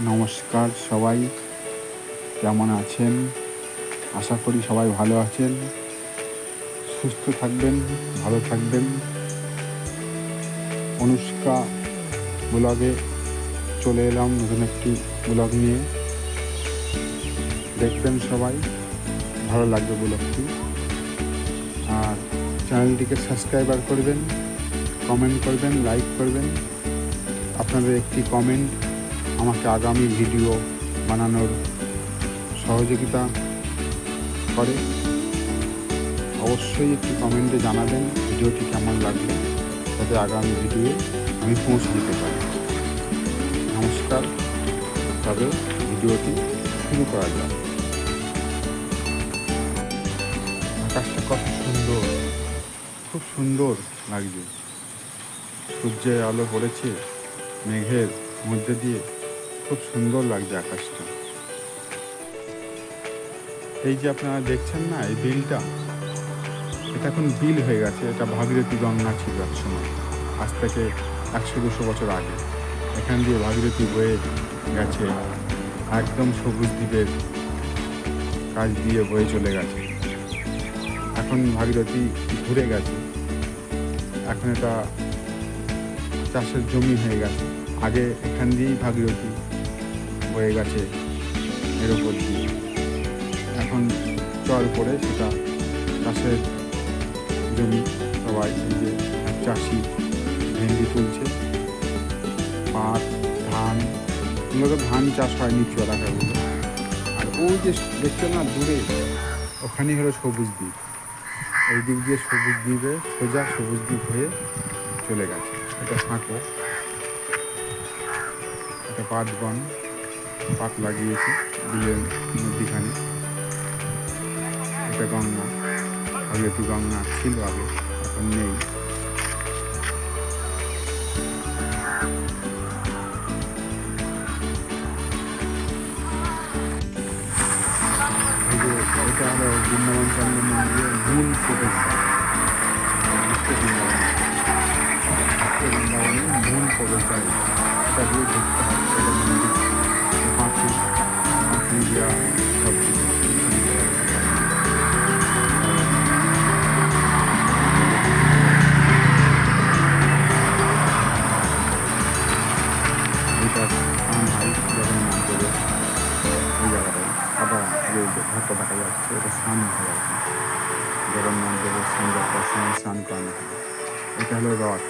নমস্কার সবাই। কেমন আছেন? আশা করি সবাই ভালো আছেন। সুস্থ থাকবেন, ভালো থাকবেন। অনুষ্কা ব্লগে চলে এলাম নতুন একটি ব্লগ নিয়ে। দেখবেন সবাই, ভালো লাগবে ব্লগটি। আর চ্যানেলটিকে সাবস্ক্রাইবার করবেন, কমেন্ট করবেন, লাইক করবেন। আপনাদের একটি কমেন্ট আমাকে আগামী ভিডিও বানানোর সহযোগিতা করে, অবশ্যই একটি কমেন্টে জানাবেন ভিডিওটি কেমন লাগল, যাতে আগামী ভিডিও আমি পৌঁছে দিতে পারি। নমস্কার, তবে ভিডিওটি শুরু করা যাক। আকাশটা কত সুন্দর, খুব সুন্দর লাগছে। সূর্যের আলো পড়েছে, মেঘের মধ্যে দিয়ে। খুব সুন্দর লাগছে আকাশটা। এই যে আপনারা দেখছেন না, এই বিলটা, এটা এখন বিল হয়ে গেছে, এটা ভাগীরথী গঙ্গা ছিল এক সময়, আজ থেকে একশো দুশো বছর আগে। এখান দিয়ে ভাগীরথী বয়ে গেছে, একদম সবুজ দ্বীপের কাজ দিয়ে বয়ে চলে গেছে। এখন ভাগীরথী ঘুরে গেছে। এখন এটা চাষের জমি হয়ে গেছে। আগে এখান দিয়েই ভাগীরথী হয়ে গেছে এর উপর দিয়ে এখন চল করে সেটা চাষের জমি সবাই যে চাষি ভেন্ডি তুলছে। পাট, ধান, মূলত ধান চাষ হয় নিচু এলাকাগুলো আর ওই যে দেখছ না দূরে, ওখানেই হলো সবুজ দ্বীপ। এই দিক দিয়ে সবুজ দ্বীপে সোজা সবুজ দ্বীপ হয়ে চলে গেছে। এটা সাঁকো এটা পাট বন পাট লাগিয়েছে বিলের মধ্যিখানে। এটা গঙ্গা। ভাগীরথী গঙ্গা ছিল আগে, এখন নেই। এটা হলো বৃন্দাবন চন্দ্র মন্দিরের মূল প্রবেশদ্বার বৃন্দাবনের মূল প্রবেশদ্বার এটা দিয়ে ঢুকতে হয় এটা মন্দির। পাখি দেওয়া সব কিছু এটা স্থান হয় যখন নাম দেবে ওই জায়গাটায় আবার যে ঘরটা দেখা যাচ্ছে এটা স্নান হয় আর কি জগন্নাথ দেবের সন্ধ্যার সময় স্নান করানো হয় এটা হলো রথ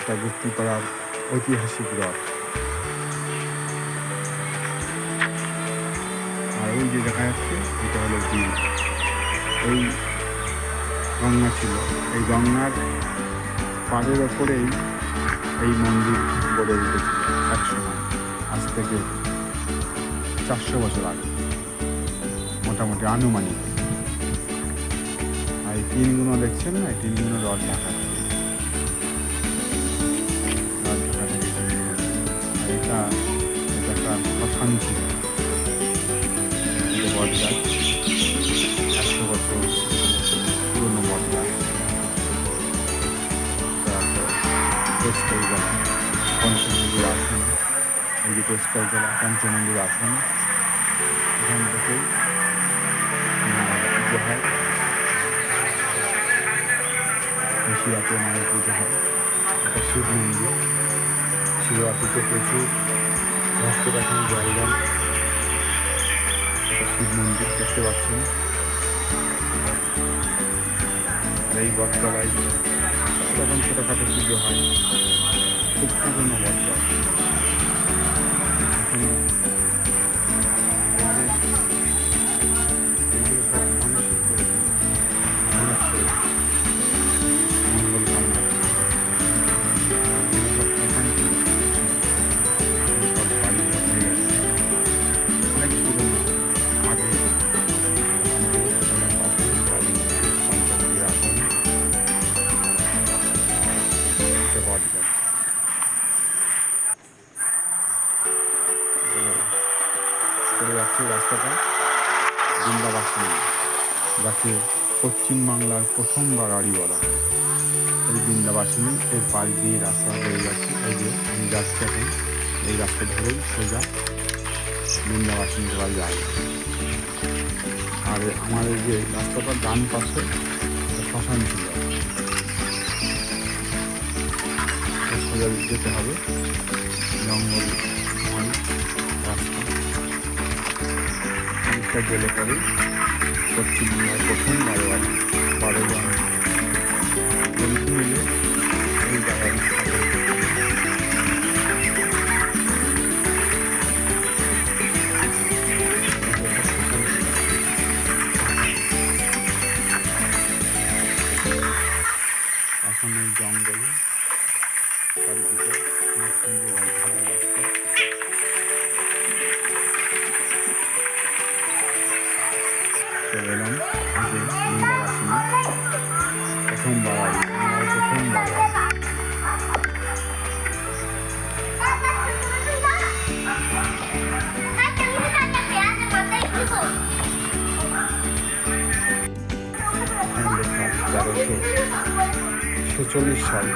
এটা গুপ্তিপাড়ার ঐতিহাসিক রথ ওই যে দেখা যাচ্ছে, এটা হলো বিল। এই গঙ্গা ছিল। এই গঙ্গার পাড়ের ওপরেই এই মন্দির গড়ে উঠেছিল একসময়। আজ থেকে চারশো বছর আগে। মোটামুটি আনুমানিক। আর এই টিনগুলো দেখছেন না? এই টিনগুলো রড ঢাকা। এটা এটা একটা যে বট গাছ একশো বছর পুরনো বট গাছ পেস্কাই গলা। পঞ্চমন্দির আসন। এই যে পেস্কাই গলা পঞ্চমন্দির আসন। এখান থেকে পুজো হয়। শিবরাত্রি মায়ের পুজো হয়। এটা শিব মন্দির শিবরাত্রিতে প্রচুর ভক্তরা এখানে জল এটা শিব মন্দির দেখতে পাচ্ছেন। আর এই বটতলায় তখন ছোটোখাটো পুজো হয়। খুব পুরনো বটতলা। যাচ্ছে রাস্তাটা বৃন্দাবাসন যাকে পশ্চিমবাংলার প্রথম বাড়ি বলা হয়। এই বৃন্দাবাসিনী এর পাশ দিয়ে রাস্তা হয়ে যাচ্ছে। এই যে আমি যাচ্ছি এখন, এই রাস্তা ধরেই সোজা বৃন্দাবাসিনী করা যায়। আর আমার এই যে রাস্তাটার ডান পাশে শ্মশান ছিল। সোজা যেতে হবে। জঙ্গল, রাস্তা। অনেকটা গেলে পরে পশ্চিমবঙ্গের প্রথম বারোয়ারি বারোয়ারি বন্ধু মিলে এই জায়গায় এখানে লেখা আছে তেরোশো ছেচল্লিশ সাল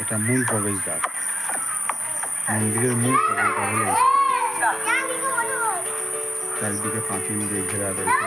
এটা মূল প্রবেশদ্বার মন্দিরের মূল প্রবেশদ্বার হলো। চারিদিকে পাঁচিল দিয়ে ঘেরা রয়েছে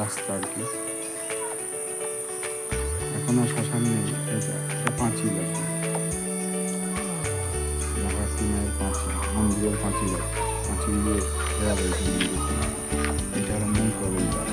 রাস্তা আর কি। এখন আর শ্মশান নেই, এটা এটা পাঁচিল আর কি। মন্দিরের পাঁচিল। পাঁচিল দিয়ে ঘেরা এটা হলো মূল প্রবেশদ্বার।